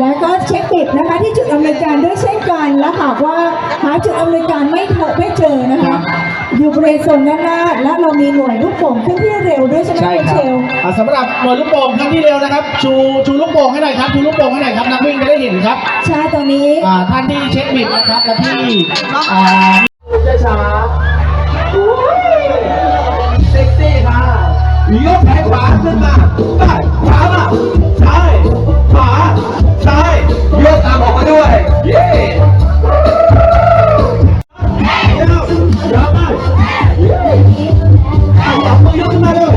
แล้วก็เช็คบิดนะคะที่จุดอำนวยการด้วยเช่นกันและหากว่าหาจุดอำนวยการไม่พบไม่เจอนะคะ อยู่บริเวณโซนด้านหน้าและเรามีหน่วยลูกโป่งเคลื่อนที่เร็วด้วยใช่ไหมใช่คุณครัเชบลอะสำหรับหน่วยลูกโป่งครั้งที่เร็วนะครับ ชูชูลูกโป่งให้หน่อยครับชูลูกโป่งให้หน่อยครับนักวิ่งจะได้เห็นครับใช่ตอนนี้ อ่าท่านที่เช็คบิดนะครับและที่อ่าช้าๆ ยกแขนขวาขึ้นมาได้ขวามาซ้ายขวาซ้ายยกตามออกมาด้วย เย้เดี๋ยวยาวมากเย้เอาสองมือยกขึ้นมาเลย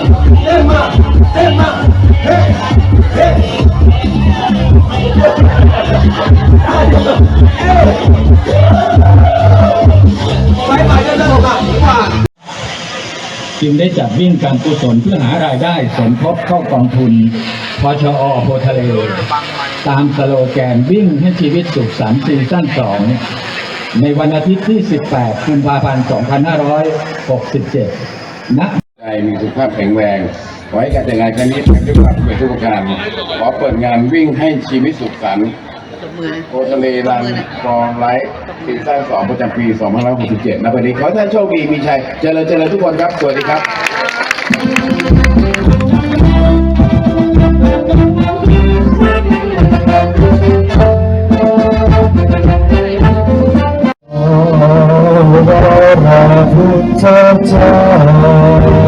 ไปไปเดินเดินออกมาดีกว่าจึงได้จัดวิ่งการกุศลเพื่อหารายได้สมทบเข้ากองทุนพชอโพทะเล ตามสโลแกนวิ่งให้ชีวิตสุขสันต์ซีซั่น2 ในวันอาทิตย์ที่ 18 กุมภาพันธ์ 2567ณใจมีสุขภาพแข็งแรง ไว้การจัดงานครั้งนี้ทำด้วยความเป็นทุกประการขอเปิดงานวิ่งให้ชีวิตสุขสันต์ โอทะเลรันฟองไลท์ซีซั่น2ประจำปี2567ณวันนี้ขอให้ท่านโชคดีมีชัยเจริญเจริญทุกคนครับ สวัสดีครับพุทธเจ้า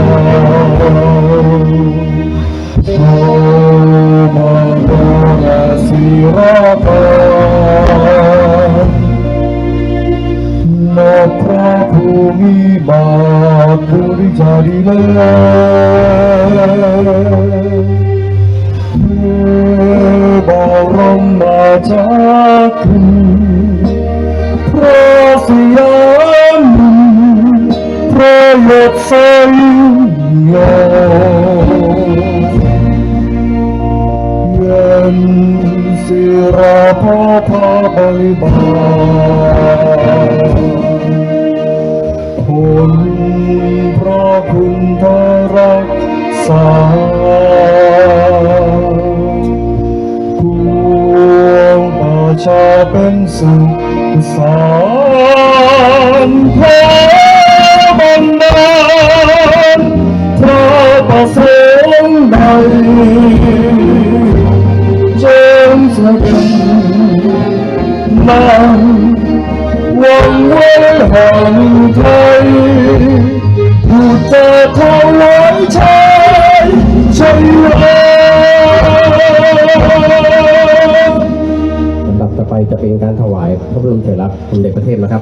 กษาพวงประชาเป็นสุขสารพระบันดาลพระประสงค์ใดจงสถิตนำวังไว้แห่ง เป็นการถวายพระบรมฉายาลักษณ์สมเด็จพระเทพนะครับ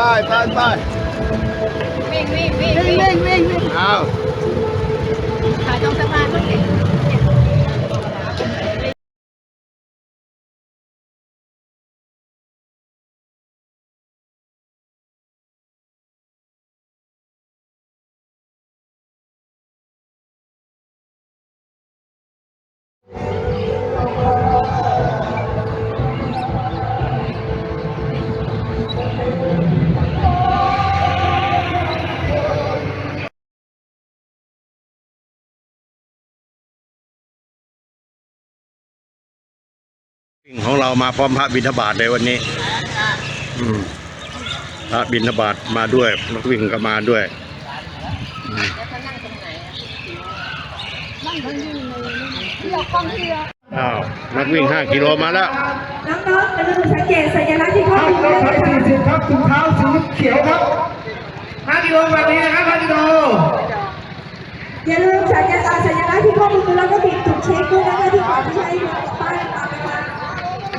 ไปไปไปวิ่งวิ่งวิ่งวิ่งวิ่งวิ่งเอาถ่ายตรงสะพานก็เห็น ของเรามาพร้อมพระบิณฑบาตในวันนี้ อืมพระบิณฑบาตมาด้วยนักวิ่งก็มาด้วยเรากล้องเรืออ้าวนักวิ่ง5กิโลมาแล้วน้องๆอย่าลืมสังเกตสัญลักษณ์ที่ข้อมือด้วยนะคะครับถุงเท้าสีเขียวครับ5กิโลแบบนี้นะครับ5กิโลอย่าลืมสัญลักษณ์สัญลักษณ์ที่ข้อมือแล้วก็บิดจุดเช็คด้วยนะคะที่ขอที่ใช้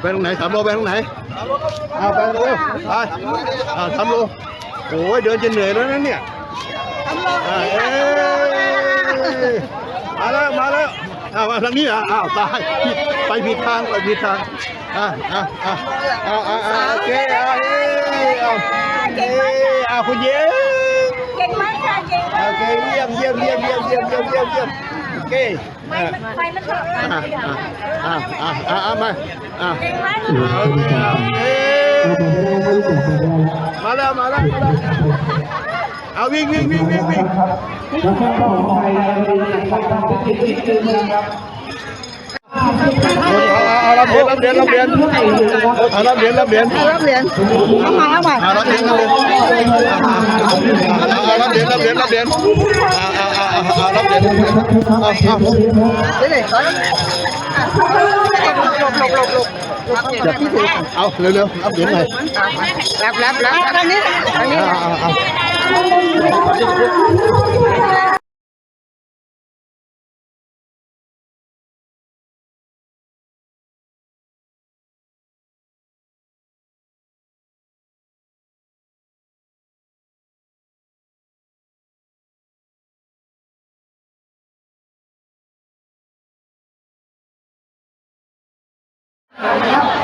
ไปตรงไหนสามโลไปตรงไหนเอาไปเร็วไปอ่าสามโลโอ้ยเดินจะเหนื่อยแล้วนะเนี่ยอ่าเอ้ยมาแล้วมาแล้วเอามาทางนี้อะอ้าวตายผิดไปผิดทางไปผิดทางอะอะอะอะอะอะโอเคอะเอ้ยเอาเอ้ยอะคุณเย้ เก่งมากค่ะเก่งมาก โอเคเยี่ยมเยี่ยมเยี่ยมเยี่ยมเยี่ยมเยี่ยมเยี่ยม เยี่ยมโอเคไฟมันไฟมันเถอะอะอะอะอะอะมาอะเก่งมากโอเคเอ้มาแล้วมาแล้วมาแล้วเอาวิ่งวิ่งวิ่งวิ่งวิ่ง เอารับเหรียญรับเหรียญรับเหรียญเอารับเหรียญรับเหรียญรับเหรียญเอามาเอามาเอารับเหรียญรับเหรียญเอารับเหรียญรับเหรียญรับเหรียญเอาเอาเอาเอารับเหรียญเอาเอาเดี๋ยวเดี๋ยวหลบหลบหลบหลบหลบรับที่ถือเอาเร็วๆรับเหรียญหน่อยรับรับรับทางนี้ทางนี้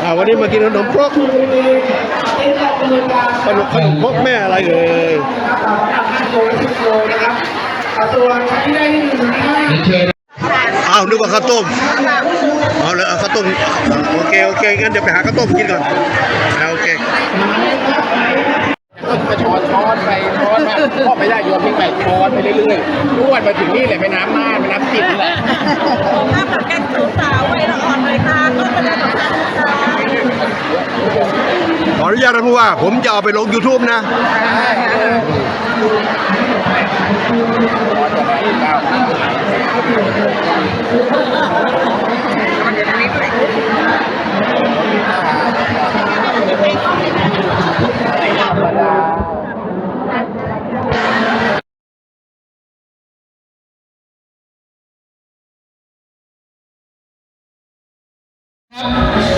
อาเอาเอาอ่าวันนี้มากินขนมครกขนมขนมครกแม่อะไรเอ่ยอ้าวนึกว่าข้าวต้มเอาเลยเอาข้าวต้มโอเคโอเคงั้นเดี๋ยวไปหาข้าวต้มกินก่อนอ่าโอเค มาช้อนช้อนไปช้อนมาพอไม่ได้โยนทิ้งไปช้อนไปเรื่อยๆนวดมาถึงนี่แหละแม่น้ำน่านแม่น้ำจิตนี่แหละถ้าแบบแกงสาวไว้ละอ่อนเลยค่ะก็เป็นระดับสาวขออนุญาตท่านผู้ว่า ผมจะเอาไปลง YouTube นะ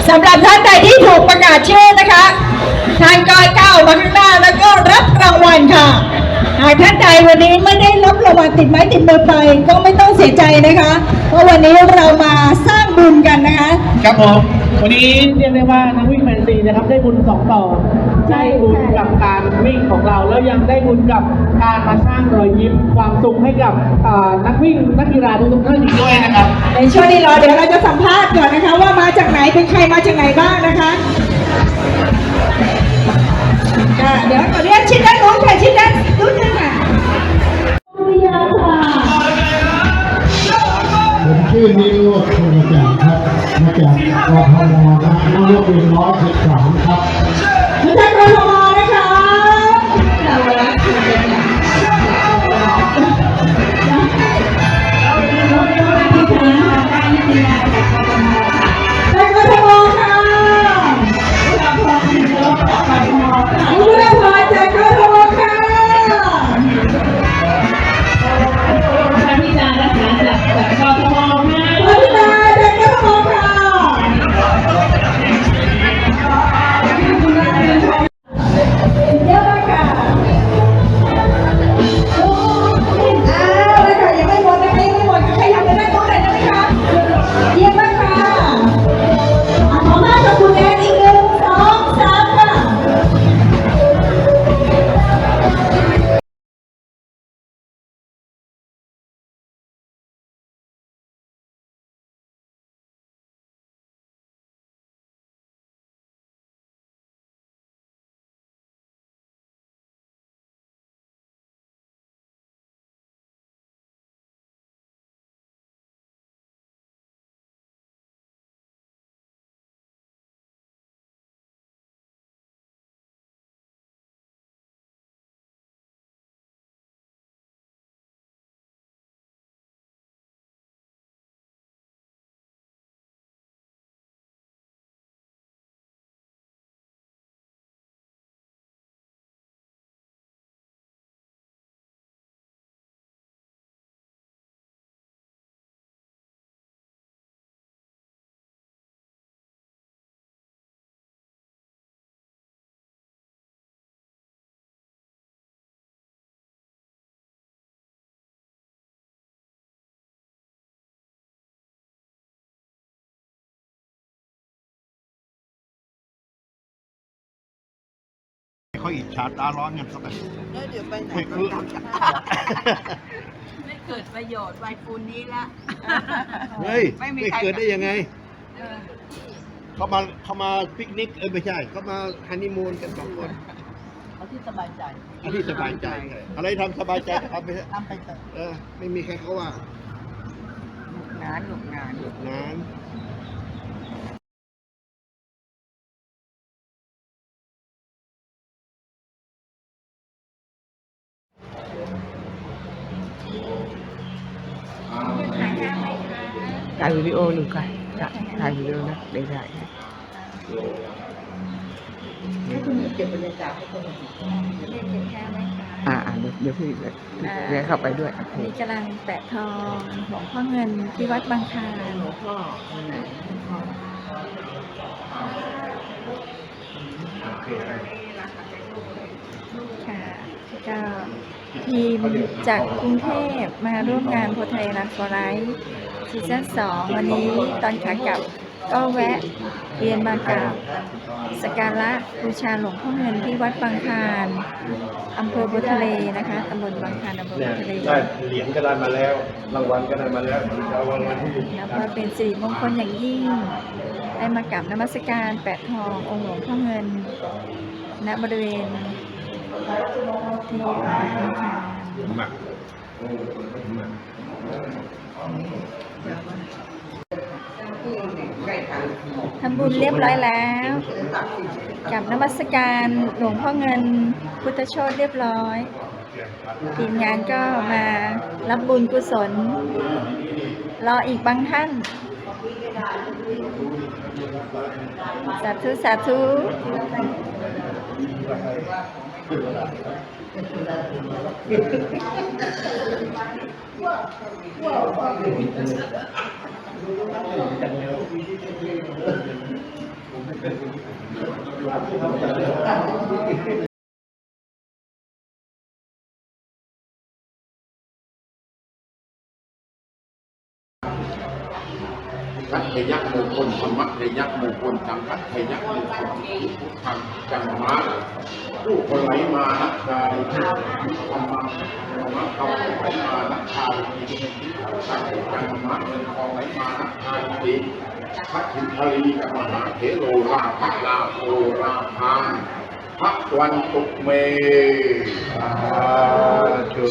สำหรับท่านใดที่ถูกประกาศชื่อนะคะ ทางกายก้าวมาข้างหน้าแล้วก็รับรางวัลค่ะ หากท่านใดวันนี้ไม่ได้รับรางวัลติดไม้ติดมือไป ก็ไม่ต้องเสียใจนะคะ เพราะวันนี้เรามาสร้างบุญกันนะคะ ครับผม วันนี้เรียกได้ว่านักวิ่งแฟนซีนะครับได้บุญสองต่อใช่ได้บุญกับการวิ่งของเรา แล้วยังได้บุญกับการมาสร้างรอยยิ้มความสุขให้กับอ่านักวิ่งนักกีฬาทุกๆท่านอีกด้วยนะครับ ในช่วงนี้รอเดี๋ยวเราจะสัมภาษณ์ก่อนนะคะว่ามาจากไหนเป็นใครมาจากไหนบ้าง จาก เขาอิจฉาตาร้อนกันสักเดี๋ยวไปไหนไม่คือไม่เกิดประโยชน์ไวฟูนนี้ละ เฮ้ยไม่มีไม่ใคร เกิดได้ยังไงเขามาเขามาปิกนิกเออไม่ใช่เขามาฮันนีมูนกันสองคนเอาที่สบายใจเอาที่สบายใจเลยอะไรทำสบายใจก็ทำไปเถอะทำไปเถอะเออไม่มีใครเขาว่างานหนุกงาน งาน ถ่ายวิดีโอหนึ่งค่ะถ่ายวิดีโอนะได้ได้ให้คุณเก็บบรรยากาศให้คนอื่นอ่าอ่าเดี๋ยวเดี๋ยวพี่เดี๋ยวเข้าไปด้วยโอเคนี่กำลังแปะทองหลวงพ่อเงินที่วัดบางคลานหลวงพ่อค่ะก็ทีมจากกรุงเทพมาร่วมงานโพไทยรันฟอร์ไลท์ ซีซั่นสองวันนี้ตอนขากลับก็แวะเรียนมากราบสกการะบูชาหลวงพ่อเงินที่วัดบางคลานอำเภอโพทะเลนะคะตำบลบางคลานอำเภอโพทะเลได้เหรียญก็ได้มาแล้ว รางวัลก็ได้มาแล้วรางวัลวันที่นับว่าเป็นสิริมงคลอย่างยิ่ง ได้มากราบนมัสการแปะทององค์หลวงพ่อเงิน ณบริเวณที่วัดบางคลานหมัก ทำบุญเรียบร้อยแล้วกับนมัสการหลวงพ่อเงินพุทธโชตเรียบร้อยทีมงานก็มารับบุญกุศล รออีกบางท่าน สาธุ สาธุ Wow, ธรรมะเทยักษ์มงคลสังฆเทยักษ์มงคลพุทธังจังมะผู้คนไหลมานักกายธรรมะธรรมะเขาไหลมานักกายสังจังมะเงินทองไหลมานักกายดีพัชินทลีกับมหาเถโรราภลาโภราพานพระวันตุกเมสาธุ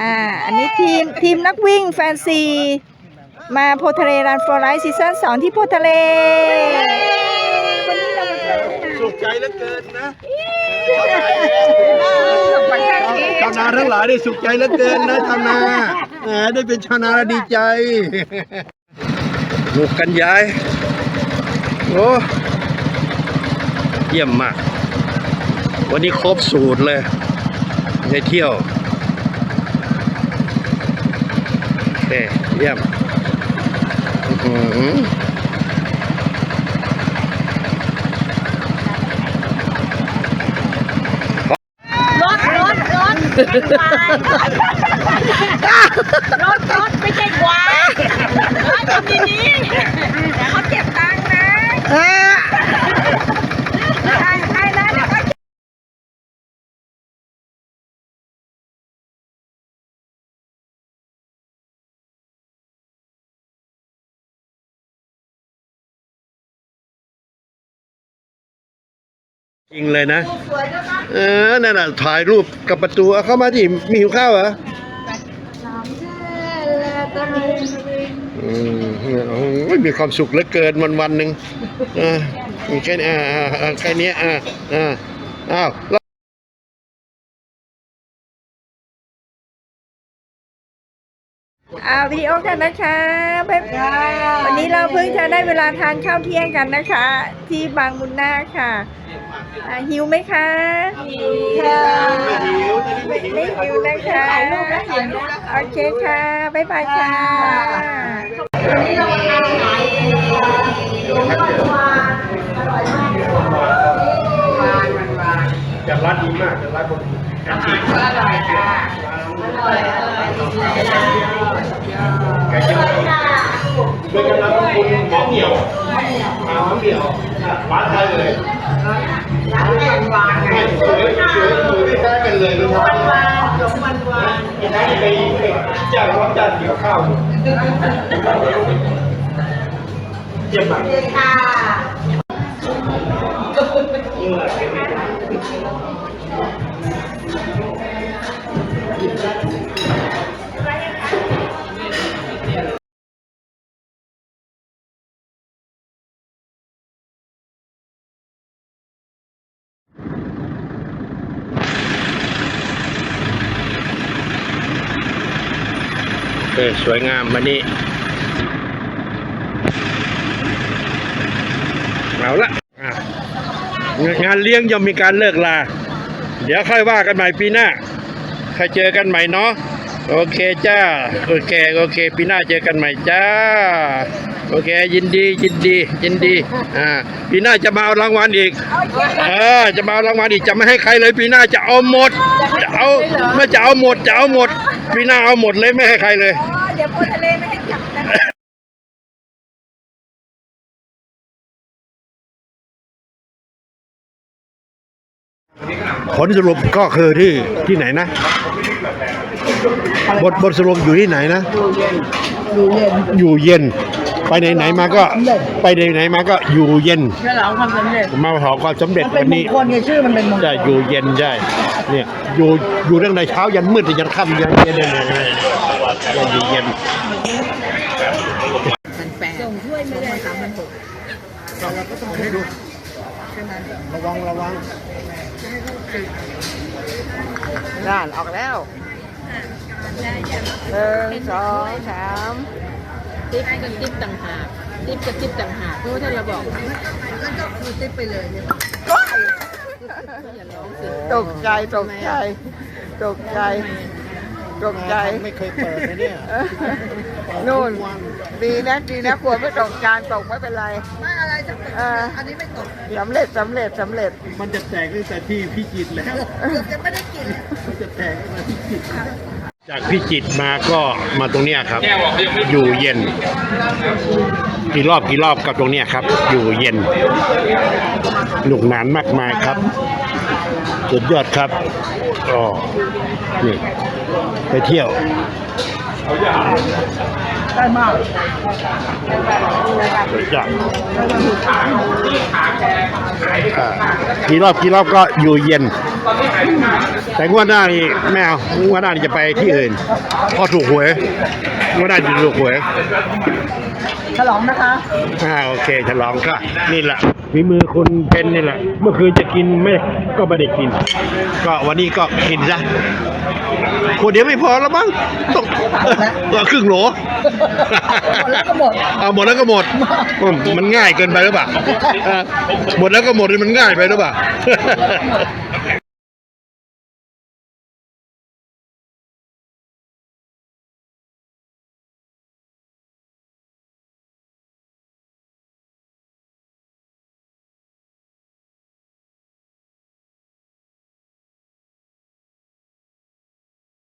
อ่า อันนี้ทีมทีมนักวิ่งแฟนซี มาโพทะเลรันฟอร์ไลท์ซีซั่นสองที่โพทะเลวันนี้เรามาเจอที่ไหนสุขใจเหลือเกินนะชาวนาทั้งหลายได้สุขใจเหลือเกินนะชาวนาแหมได้เป็นชาวนาแล้วดีใจลูกกันยายโอ้เยี่ยมมาก วันนี้ครบสูตรเลยได้เที่ยว โอ เคเยี่ยมอื้อหือรถรถรถรถรถไม่ใช่ควายรถทำดีๆเดี๋ยวเขาเก็บตังค์นะ จริงเลยนะ เออ นั่นน่ะ ถ่ายรูปกับประตูเอาเข้ามาที่มีหิวข้าวเหรออืมโอ้ยมีความสุขเหลือเกินวันวันหนึ่งออมีแค่นี้อ่าแค่นี้อ่าอ่าอ้าวอาวิดีโอกันนะคะบ๊ายบายวันนี้เราเพิ่งจะได้เวลาทานข้าวเที่ยงกันนะคะ ที่บางมุนนาค่ะ อ่าหิวไหมคะหิวค่ะไม่ไม่หิวนะคะโอเคค่ะบ๊ายบายค่ะจัดร้านดีมากจัดร้านคนเป็นกำลังคุณหมอเหมียวหมอเหมียวร้านไทยเลยร้านแรงวานไงสวยสวยสวยไม่แพ้กันเลยนะครับวันวานสมวันวานกินได้ไปจ้างร้อนจ้างเกี่ยวข้าวเยี่ยมมากเออ สวยงามมานี่เอาละอะงานเลี้ยงย่อมมีการเลิกลา เดี๋ยวค่อยว่ากันใหม่ปีหน้าค่อยเจอกันใหม่เนาะโอเคจ้า โอเค โอเค ปีหน้าเจอกันใหม่จ้า โอเค ยินดี ยินดี ยินดี อ่า ปีหน้าจะมาเอารางวัลอีก เออ จะมาเอารางวัลอีก จะไม่ให้ใครเลย ปีหน้าจะเอาหมด จะเอา ไม่จะเอาหมด จะเอาหมด ปีหน้าเอาหมดเลยไม่ให้ใครเลยอ๋อ เดี๋ยวโพทะเลไม่ให้จับกันผลสรุปก็คือที่ที่ไหนนะบทบทสรุปอยู่ที่ไหนนะ อยู่เย็นอยู่เย็น ไปไหนๆมาก็ไปไหนๆมาก็อยู่เย็นฉลองความสำเร็จมาขอความสำเร็จมันเป็วันนมนี้งคลไงชื่อมันเป็นมงคลใช่อยู่เย็นใช่เนี่ยอยู่อยู่ตั้งแต่เช้ายันมืดยันค่ำยันเย็นเลย เนี่ยอยู่เย็นมันแปลส่งถ้วยไม่ได้สามพันหกเราก็ต้องให้ดูระวังระวังด้านออกแล้วหนึ่งสองสามติ๊บกับติ๊บต่างหากติ๊บกับติ๊บต่างหากเพราะว่าถ้าเราบอกก็ต้องคือติ๊บไปเลยเนี่ยตกใจตกใจตกใจ ตกใจไม่เคยเปิดนะเนี่ยนู่นดีนะดีนะกลัวไม่ตกจานตกไม่เป็นไรไม่อะไรจะอันนี้ไม่ตกสำเร็จสำเร็จสำเร็จ มันจะแตกตั้งแต่ที่พิจิตรแล้วจะไม่ได้กินมันจะแตกตั้งแต่พิจิตรจากพิจิตรมาก็มาตรงเนี้ยครับ อยู่เย็น กี่รอบกี่รอบกับตรงเนี้ยครับ อยู่เย็นหนุกหนานมากมายครับสุดยอดครับอ๋อนี่ ไปเที่ยว ได้มากสุดยอดอ่ากี่รอบกี่รอบก็อยู่เย็น แต่งวดหน้านี่ไม่เอางวดหน้านี่จะไปที่อื่นเพอถูกหวยงวดหน้าจะถูกหวย ฉลองนะคะอ่าโอเคฉลองก็นี่แหละฝีมือคุณเป็นนี่แหละ เมื่อคืนจะกินไม่ก็ไม่ได้กิน ก็วันนี้ก็กินซะคนเดียวไม่พอแล้วมั้งต้องก็ครึ่งโหลหมดแล้วก็หมดเอาหมดแล้วก็หมดอืมมันง่ายเกินไปหรือเปล่าอะหมดแล้วก็หมดนี่มันง่ายไปหรือเปล่า